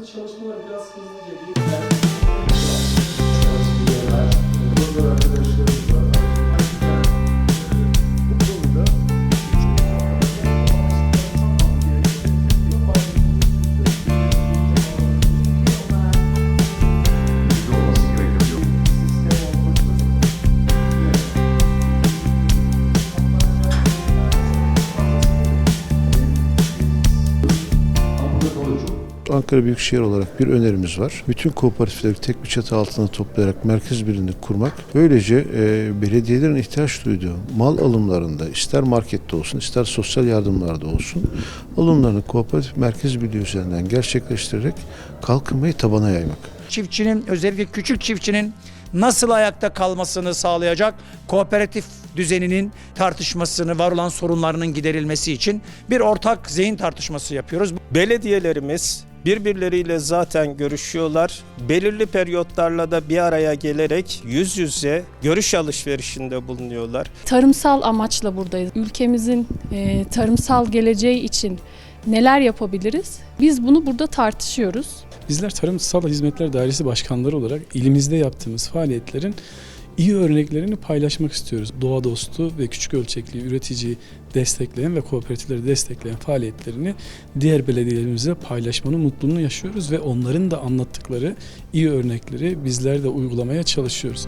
yaptığımız çalışmalar biraz hızlıca. Bir Ankara Büyükşehir olarak bir önerimiz var. Bütün kooperatifleri tek bir çatı altında toplayarak merkez birini kurmak. Böylece e, belediyelerin ihtiyaç duyduğu mal alımlarında ister markette olsun ister sosyal yardımlarda olsun alımlarını kooperatif merkez birliği üzerinden gerçekleştirerek kalkınmayı tabana yaymak. çiftçinin özellikle küçük çiftçinin nasıl ayakta kalmasını sağlayacak kooperatif düzeninin tartışmasını, var olan sorunlarının giderilmesi için bir ortak zihin tartışması yapıyoruz. Belediyelerimiz birbirleriyle zaten görüşüyorlar. Belirli periyotlarla da bir araya gelerek yüz yüze görüş alışverişinde bulunuyorlar. tarımsal amaçla buradayız. Ülkemizin e, tarımsal geleceği için neler yapabiliriz? Biz bunu burada tartışıyoruz. Bizler Tarımsal Hizmetler Dairesi Başkanları olarak ilimizde yaptığımız faaliyetlerin iyi örneklerini paylaşmak istiyoruz. Doğa dostu ve küçük ölçekli üreticiyi destekleyen ve kooperatifleri destekleyen faaliyetlerini diğer belediyelerimize paylaşmanın mutluluğunu yaşıyoruz ve onların da anlattıkları iyi örnekleri bizler de uygulamaya çalışıyoruz.